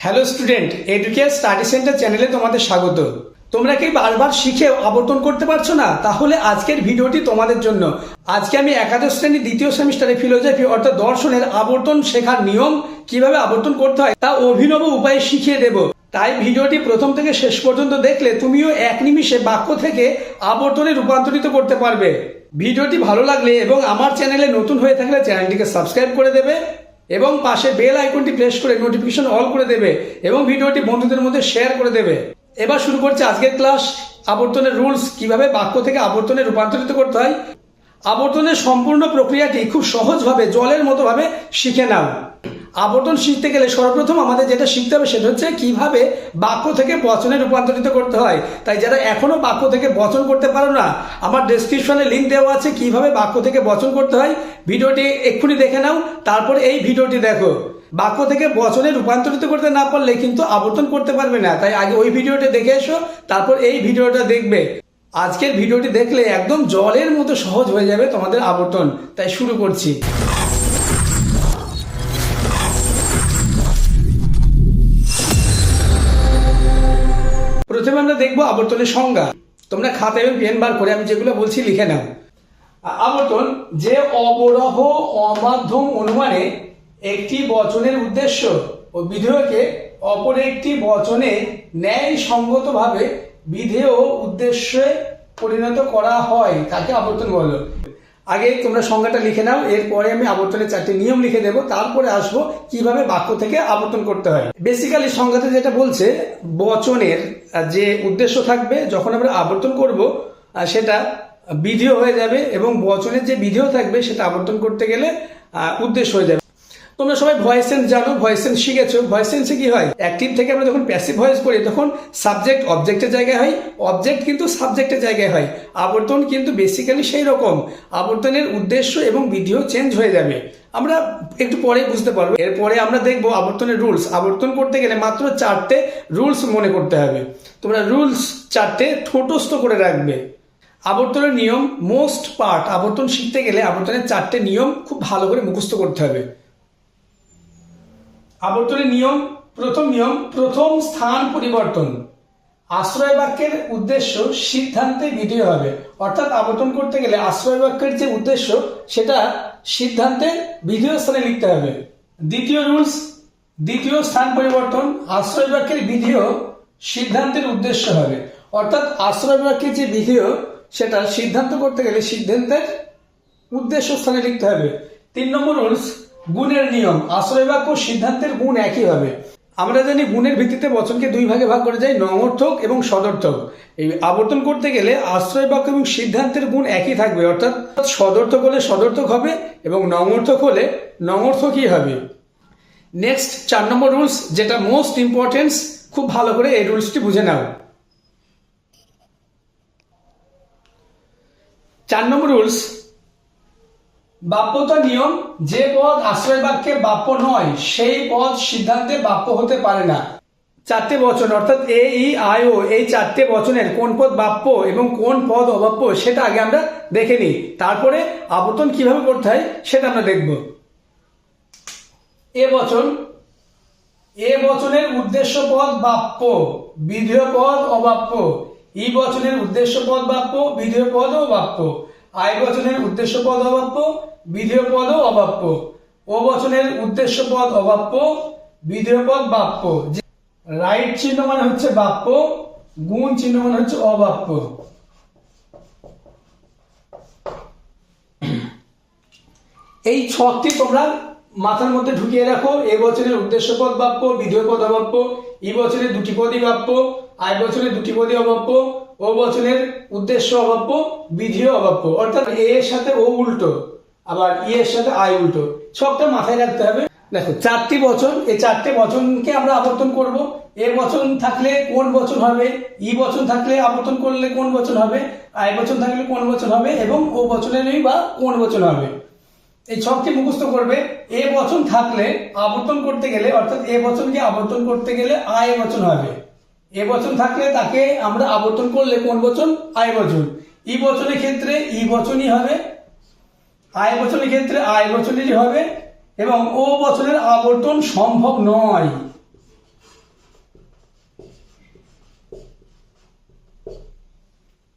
Hello student Educare study center চ্যানেলে তোমাদের স্বাগত। তোমরা কি বারবার শিখেও আবর্তন করতে পারছ না? তাহলে আজকের ভিডিওটি তোমাদের জন্য। আজকে আমি একাদশ শ্রেণি দ্বিতীয় সেমিস্টারে ফিলোজফি অর্থাৎ দর্শনের আবর্তন শেখার নিয়ম কীভাবে আবর্তন করতে হয় তা অভিনব উপায়ে শিখিয়ে দেব। তাই ভিডিওটি প্রথম থেকে শেষ পর্যন্ত দেখলে তুমিও এক নিমিষে বাক্য থেকে আবর্তনে রূপান্তরিত করতে পারবে। ভিডিওটি ভালো লাগলে এবং আমার চ্যানেলে নতুন হয়ে থাকলে চ্যানেলটিকে সাবস্ক্রাইব করে দেবে। এবং পাশে বেল আইকনটি প্রেস করে নোটিফিকেশন অল করে দেবে এবং ভিডিওটি বন্ধুদের মধ্যে শেয়ার করে দেবে। এবার শুরু করছে আজকের ক্লাস আবর্তনের রুলস কীভাবে বাক্য থেকে আবর্তনে রূপান্তরিত করতে হয়। আবর্তনের সম্পূর্ণ প্রক্রিয়াটি খুব সহজভাবে, জলের মতোভাবে শিখে নাও। আবর্তন শিখতে গেলে সর্বপ্রথম আমাদের যেটা শিখতে হবে সেটা হচ্ছে কীভাবে বাক্য থেকে বচনে রূপান্তরিত করতে হয়। তাই যারা এখনও বাক্য থেকে বচন করতে পারো না, আমার ডেসক্রিপশনে লিঙ্ক দেওয়া আছে কীভাবে বাক্য থেকে বচন করতে হয়। ভিডিওটি এক্ষুনি দেখে নাও, তারপর এই ভিডিওটি দেখো। বাক্য থেকে বচনে রূপান্তরিত করতে না পারলে কিন্তু আবর্তন করতে পারবে না। তাই আগে ওই ভিডিওটা দেখে এসো, তারপর এই ভিডিওটা দেখবে। আজকের ভিডিওটি দেখলে একদম জলের মতো সহজ হয়ে যাবে তোমাদের আবর্তন। তাই শুরু করছি। প্রথমে আমরা দেখব আবর্তনের সংজ্ঞা। তোমরা খাতা এবং পেন বার করে আমি যেগুলো বলছি লিখে নাও। আবর্তন যে অবরহ অমাধ্যম অনুমানে একটি বচনের উদ্দেশ্য ও বিধেয়কে অপর একটি বচনে ন্যায় সঙ্গতভাবে বিধেয় উদ্দেশ্যে পরিণত করা হয়, তাকে আবর্তন বলো। আগে তোমরা সংজ্ঞাটা লিখে নাও, এরপরে আমি আবর্তনের চারটি নিয়ম লিখে দেবো, তারপরে আসব কীভাবে বাক্য থেকে আবর্তন করতে হয়। বেসিক্যালি সংজ্ঞাতে যেটা বলছে, বচনের যে উদ্দেশ্য থাকবে, যখন আমরা আবর্তন করব সেটা বিধিও হয়ে যাবে এবং বচনের যে বিধিও থাকবে, সেটা আবর্তন করতে গেলে উদ্দেশ্য হয়ে যাবে। তোমরা সবাই ভয়েস সেন্স জানো ভয়েস সেন্স শিখেছো। ভয়েস সেন্সে কি হয়? অ্যাক্টিভ থেকে আমরা যখন প্যাসিভ ভয়েস করি, তখন সাবজেক্ট অবজেক্টের জায়গায় হয় অবজেক্ট কিন্তু সাবজেক্টের জায়গায় হয়। আবর্তন কিন্তু বেসিক্যালি সেই রকম। আবর্তনের উদ্দেশ্য এবং বিধিও চেঞ্জ হয়ে যাবে। আমরা একটু পরে বুঝতে পারব। এরপরে আমরা দেখব আবর্তনের রুলস আবর্তন করতে গেলে মাত্র চারটে রুলস মনে করতে হবে। তোমরা রুলস চারটে ঠোঁটস্থ করে রাখবে। আবর্তনের নিয়ম মোস্ট পার্ট আবর্তন শিখতে গেলে আবর্তনের চারটে নিয়ম খুব ভালো করে মুখস্থ করতে হবে। আবর্তনের নিয়ম, প্রথম নিয়ম, প্রথম স্থান পরিবর্তন। আশ্রয় বাক্যের উদ্দেশ্য সিদ্ধান্তে বিধেয় হবে। অর্থাৎ আবর্তন করতে গেলে আশ্রয় বাক্যের যে উদ্দেশ্য, সেটা সিদ্ধান্তে বিধেয় স্থানে লিখতে হবে। দ্বিতীয় রুলস, দ্বিতীয় স্থান পরিবর্তন, আশ্রয় বাক্যের বিধেয় সিদ্ধান্তের উদ্দেশ্য হবে। অর্থাৎ আশ্রয় বাক্যের যে বিধেয় সেটা সিদ্ধান্ত করতে গেলে সিদ্ধান্তের উদ্দেশ্য স্থানে লিখতে হবে। তিন নম্বর রুলস গুণের নিয়ম, আশ্রয় বাক্য সিদ্ধান্তের গুণ একই হবে। আমরা জানি গুণের ভিত্তিতে বচনকে দুই ভাগে ভাগ করে যাই নঙর্থক এবং সদর্থক এই আবর্তন করতে গেলে আশ্রয় বাক্য এবং সিদ্ধান্তের গুণ একই থাকবে, অর্থাৎ সদর্থক হলে সদর্থক হবে এবং নঙর্থক হলে নঙর্থকই হবে। নেক্সট চার নম্বর রুলস যেটা মোস্ট ইম্পর্টেন্স খুব ভালো করে এই রুলসটি বুঝে নাও। চার নম্বর রুলস বাপ্যতা নিয়ম, যে পদ আশ্রয় বাক্যে বাপ্য নয়, সেই পদ সিদ্ধান্তে বাপ্য হতে পারে না। চারটে বচন, অর্থাৎ এ, ই, আই, ও, এই চারটে বচনের কোন পদ বাপ্য এবং কোন পদ অবাপ্য সেটা আগে আমরা দেখে নিই। তারপরে আবর্তন কীভাবে করতে হয়, সেটা আমরা দেখব। এ বচন, এ বচনের উদ্দেশ্য পদ বাপ্য বিধেয় পদ অবাপ্য ই বচনের উদ্দেশ্য পদ বাপ্য বিধেয় পদ ও বাপ্য আই বচনের উদ্দেশ্য পদ অবাপ্য, বিধেয় পদ ও অবাপ্য। ও বচনের উদ্দেশ্য পদ অবাপ্য, বিধেয় পদ বাপ্য। রাইট চিহ্ন মানে হচ্ছে বাপ্য, গুণ চিহ্ন মানে হচ্ছে অবাপ্য। এই ছকটি তোমরা মাথার মধ্যে ঢুকিয়ে রাখো। এ বছরের উদ্দেশ্য পদ বাপ্য, বিধেয় পদ অবাপ্য, ই বছরের দুটি পদই বাপ্য আয় বছরের দুটি পদই অবাপ্য ও বছরের উদ্দেশ্য অবাপ্য বিধিও অবাপ্য অর্থাৎ এ এর সাথে ও উল্টো, আবার ই এর সাথে আয় উল্টো। সবটা মাথায় রাখতে হবে। দেখো, চারটি বচন, এই চারটি বচনকে আমরা আবর্তন করব। এ বচন থাকলে কোন বচন হবে, ই বচন থাকলে আবর্তন করলে কোন বচন হবে আয় বচন থাকলে কোন বচন হবে, এবং ও বচনেরই বা কোন বচন হবে। এই ছকটি মুখস্থ করবে। এ বচন থাকলে আবর্তন করতে গেলে, অর্থাৎ এ বচনকে আবর্তন করতে গেলে আয় বচন হবে। এ বচন থাকলে তাকে আমরা আবর্তন করলে কোন বচন? আয় বচন। ই বচনের ক্ষেত্রে ই বচনই হবে, আয় বচনের ক্ষেত্রে আয় বচনেরই হবে এবং ও বচনের আবর্তন সম্ভব নয়।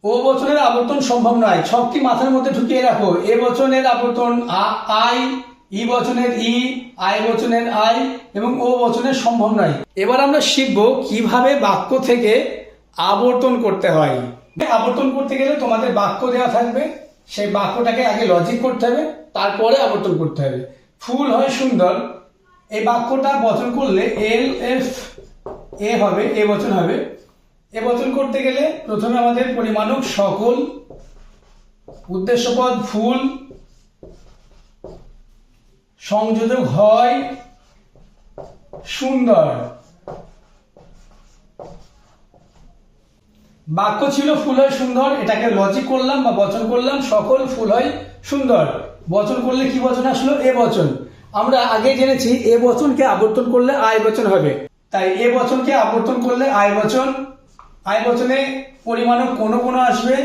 ও বছরের আবর্তন সম্ভব নয়। ছকটি মাথার মধ্যে ঢুকিয়ে রাখো। এ বছরের আবর্তন আই ই বচনের ই, আই বচনের আই এবং ও বচনের সম্ভব নয় এবার আমরা শিখব কীভাবে বাক্য থেকে আবর্তন করতে হয়। আবর্তন করতে গেলে তোমাদের বাক্য দেওয়া থাকবে, সেই বাক্যটাকে আগে লজিক করতে হবে, তারপরে আবর্তন করতে হবে। ফুল হয় সুন্দর, এই বাক্যটা বচন করলে এল, এফ, এ হবে, এ বচন হবে। এ বচন করতে গেলে প্রথমে আমাদের পরিমাণক সকল, উদ্দেশ্যপদ, ফুল সংযোজক হয় সুন্দর। বাক্য ছিল ফুল হয় সুন্দর, এটাকে লজিক করলাম বা বচন করলাম, সকল ফুল হয় সুন্দর। বচন করলে কি বচন আসলো? এ বচন। আমরা আগে জেনেছি এ বচনকে আবর্তন করলে আয় বচন হবে। তাই এ বচনকে আবর্তন করলে আয় বচন। আয় বচনে পরিমাণও কোনো কোনো আসবে।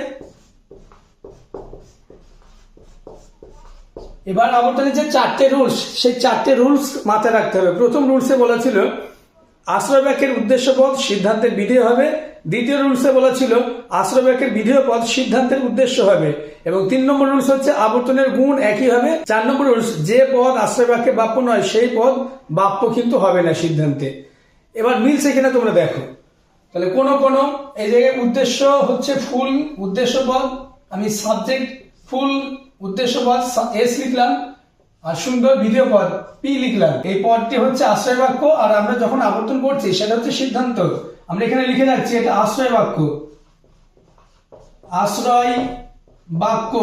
এবার আবর্তনের যে চারটে রুলস, সেই চারটে রুলস মাথায় রাখতে হবে। প্রথম রুলসে বলা ছিল আশ্রয় বাক্যের উদ্দেশ্য পদ সিদ্ধান্তের বিধেয় হবে। দ্বিতীয় রুলসে বলা ছিল আশ্রয় বাক্যের বিধেয় পদ সিদ্ধান্তের উদ্দেশ্য হবে। এবং তিন নম্বর রুলস হচ্ছে, আবর্তনের গুণ একই হবে। চার নম্বর রুলস, যে পদ আশ্রয় বাক্যে বাপ্য নয়, সেই পদ বাপ্য কিন্তু হবে না সিদ্ধান্তে। এবার মিলছে কিনা তোমরা দেখো। তাহলে কোনো কোনো, এই জায়গায় উদ্দেশ্য হচ্ছে ফুল উদ্দেশ্য পদ আমি সাবজেক্ট ফুল উদ্দেশ্য পদ এস লিখলাম, আর সুন্দর ভিডিও পদ পি লিখলাম। এই পদটি হচ্ছে আশ্রয় বাক্য আর আমরা যখন আবর্তন করছি, সেটা হচ্ছে সিদ্ধান্ত। আমরা এখানে লিখে রাখছি এটা আশ্রয় বাক্য আশ্রয় বাক্য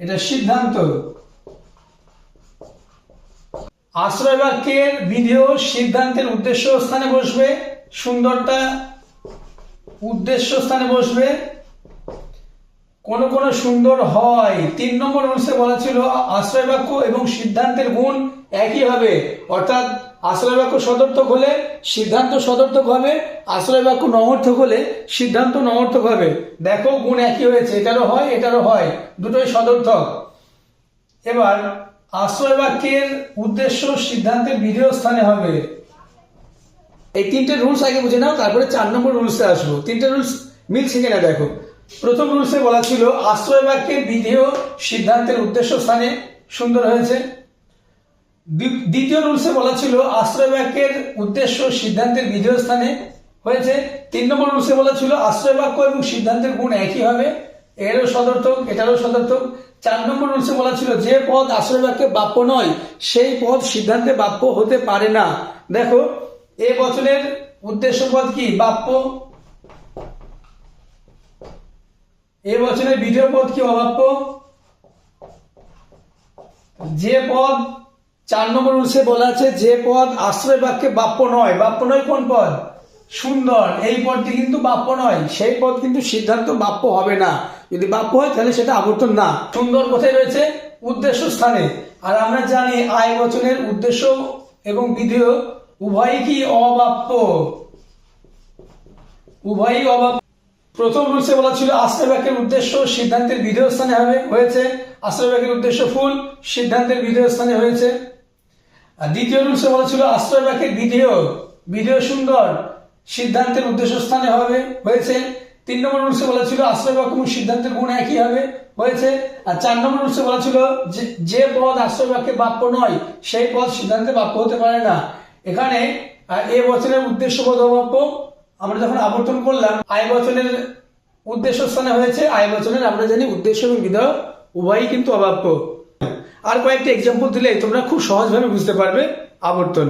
এটা সিদ্ধান্ত। আশ্রয় বাক্যের বিধেয় সিদ্ধান্তের উদ্দেশ্য স্থানে বসবে সুন্দরটা উদ্দেশ্য স্থানে বসবে। কোন কোন সুন্দর হয়। তিন নম্বর রুলসে বলা ছিল, আশ্রয় বাক্য এবং সিদ্ধান্তের গুণ একই হবে। অর্থাৎ আশ্রয় বাক্য সদর্থক হলে সিদ্ধান্ত সদর্থক হবে, আশ্রয় বাক্য নমর্থক হলে সিদ্ধান্ত নমর্থক হবে। দেখো, গুণ একই হয়েছে, এটারও হয় এটারও হয়, দুটোই সদর্থক। এবার আশ্রয় বাক্যের উদ্দেশ্য সিদ্ধান্তের বিধেয় স্থানে হবে। এই তিনটে রুলস আগে বুঝে নাও, তারপরে চার নম্বর রুলসে আসব। তিনটে রুলস মিলছে কিনা দেখো। প্রথম রুলসে বলা ছিল, আশ্রয় বাক্যের বিধেয় সিদ্ধান্তের উদ্দেশ্য স্থানে সুন্দর হয়েছে। দ্বিতীয় রুলসে বলা ছিল, আশ্রয় বাক্যের উদ্দেশ্য সিদ্ধান্তের বিধেয় স্থানে হয়েছে। তিন নম্বর রুলসে বলা ছিল, আশ্রয় বাক্য এবং সিদ্ধান্তের গুণ একই হবে। এরও সদর্থক, এটারও সদর্থক। চার নম্বর রুলসে বলা ছিল, যে পদ আশ্রয় বাক্যে বাপ্য নয়, সেই পদ সিদ্ধান্তে বাপ্য হতে পারে না। দেখো, এ বছরের উদ্দেশ্য পদ কি? বাপ্য এ বছরের বিধেয় পদ কি অবাপ্য যে পদ চার নম্বর রুলসে বলা আছে, যে পদ আশ্রয় বাক্যে বাপ্য নয়। বাপ্য নয় কোন পদ? সুন্দর। এই পদটি কিন্তু বাপ্য নয়। সেই পদ কিন্তু সিদ্ধান্ত বাপ্য হবে না। যদি বাপ্য হয়, তাহলে সেটা আবর্তন না। সুন্দর কোথায় রয়েছে? উদ্দেশ্য স্থানে। আর আমরা জানি আয় বচনের উদ্দেশ্য এবং বিধেয় উভয়ই কি অবাপ্য? উভয়ই অবাপ্য। প্রথম রুলসে বলা ছিল আশ্রয় বাক্যের উদ্দেশ্য সিদ্ধান্তের বিধেয় স্থানে হবে, হয়েছে। আশ্রয় বাক্যের উদ্দেশ্য ফুল, সিদ্ধান্তের বিধেয় স্থানে হয়েছে। আর দ্বিতীয় রুলসে বলা ছিল আশ্রয় বাক্যের বিধেয় বিধেয় সুন্দর, সিদ্ধান্তের উদ্দেশ্য স্থানে হবে, হয়েছে। তিন নম্বর রুলসে বলা ছিল আশ্রয় বাক্য এবং সিদ্ধান্তের গুণ একই হবে, হয়েছে। আর চার নম্বর রুলসে বলা ছিল যে পদ আশ্রয় বাক্যে বাপ্য নয়, সেই পদ সিদ্ধান্তে বাপ্য হতে পারে না। এখানে এ বছরের উদ্দেশ্য পদ অবাপ্য আমরা যখন আবর্তন করলাম, আয় বচনের উদ্দেশ্য স্থানে হয়েছে, আয় বচনের, আমরা জানি উদ্দেশ্য এবং বিধেয় উভয়ই কিন্তু অবাপ্য আর কয়েকটি এক্সাম্পল দিলে তোমরা খুব সহজভাবে বুঝতে পারবে আবর্তন।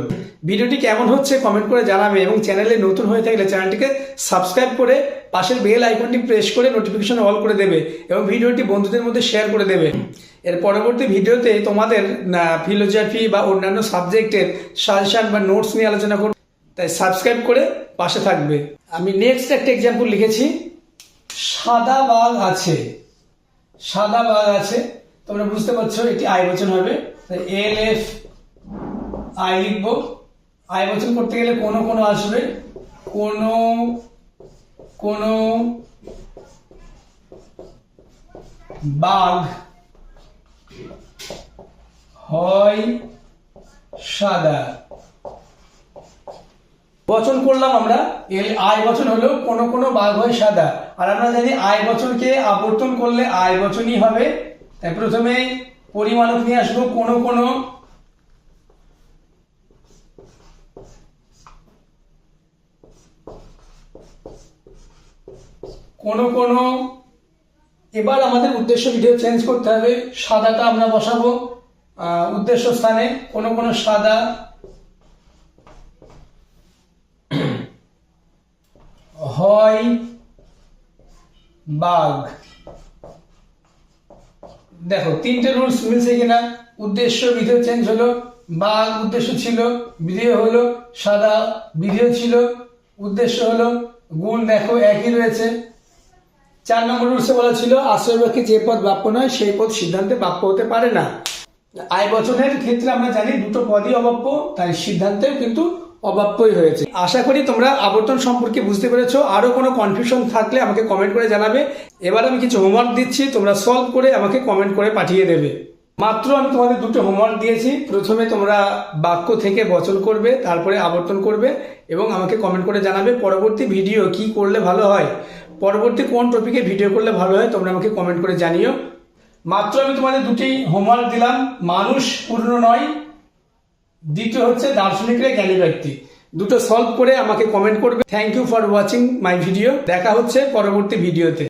ভিডিওটি কেমন হচ্ছে কমেন্ট করে জানাবে এবং চ্যানেলে নতুন হয়ে থাকলে চ্যানেলটিকে সাবস্ক্রাইব করে পাশের বেল আইকনটি প্রেস করে নোটিফিকেশন অল করে দেবে এবং ভিডিওটি বন্ধুদের মধ্যে শেয়ার করে দেবে। এর পরবর্তী ভিডিওতে তোমাদের ফিলোজফি বা অন্যান্য সাবজেক্টের সাজেশন বা নোটস নিয়ে আলোচনা করব। তাই সাবস্ক্রাইব করে পাশে থাকবে। আমি নেক্সট একটা এক্সাম্পল লিখেছি। সাদা বাঘ আছে। সাদা বাঘ আছে। তোমরা বুঝতে পারছ এটি আয় বচন হবে। এল এফ আই লিখব। আয় বচন করতে গেলে কোনো কোনো আসবে। কোনো কোনো বাঘ হয় সাদা। বচন করলাম আমরা এর আয় বচন হলো কোনো কোনো বাঘ হয় সাদা। আর আমরা জানি আয় বচনকে আবর্তন করলে আয় বচনই হবে। তাই প্রথমে পরিমাণক নিয়ে আসব কোনো কোনো। কোনো কোনো। এবার আমাদের উদ্দেশ্য ভিডিও চেঞ্জ করতে হবে। সাদাটা আমরা বসাবো উদ্দেশ্য স্থানে কোনো কোনো সাদা। হয় বাঘ। দেখো, তিনটে রুলস মিলছে কিনা? উদ্দেশ্য, বিধেয় চেঞ্জ হলো। বাঘ উদ্দেশ্য ছিল, বিধেয় হলো, সাদা বিধেয় ছিল। উদ্দেশ্য হলো, গুণ দেখো, একই রয়েছে। চার নম্বর রুলসে বলা ছিল, আশ্রয় বাক্যে যে পদ বাক্য নয়, সেই পদ সিদ্ধান্তে বাক্য হতে পারে না। আয় বচনের ক্ষেত্রে আমরা জানি দুটো পদই অবাপ্য, তাই সিদ্ধান্তেও কিন্তু অবাপ্যই হয়েছে। আশা করি তোমরা আবর্তন সম্পর্কে বুঝতে পেরেছ। আরও কোনো কনফিউশন থাকলে আমাকে কমেন্ট করে জানাবে। এবার আমি কিছু হোমওয়ার্ক দিচ্ছি, তোমরা সলভ করে আমাকে কমেন্ট করে পাঠিয়ে দেবে। মাত্র আমি তোমাদের দুটো হোমওয়ার্ক দিয়েছি। প্রথমে তোমরা বাক্য থেকে বচন করবে, তারপরে আবর্তন করবে এবং আমাকে কমেন্ট করে জানাবে পরবর্তী ভিডিও কি করলে ভালো হয়। পরবর্তী কোন টপিকে ভিডিও করলে ভালো হয়, তোমরা আমাকে কমেন্ট করে জানিও। মাত্র আমি তোমাদের দুটি হোমওয়ার্ক দিলাম। মানুষ পূর্ণ নয় দ্বিতীয় হচ্ছে দার্শনিকরা জ্ঞানী ব্যক্তি। দুটো সলভ করে আমাকে কমেন্ট করবে। Thank you for watching my video দেখা হচ্ছে পরবর্তী ভিডিওতে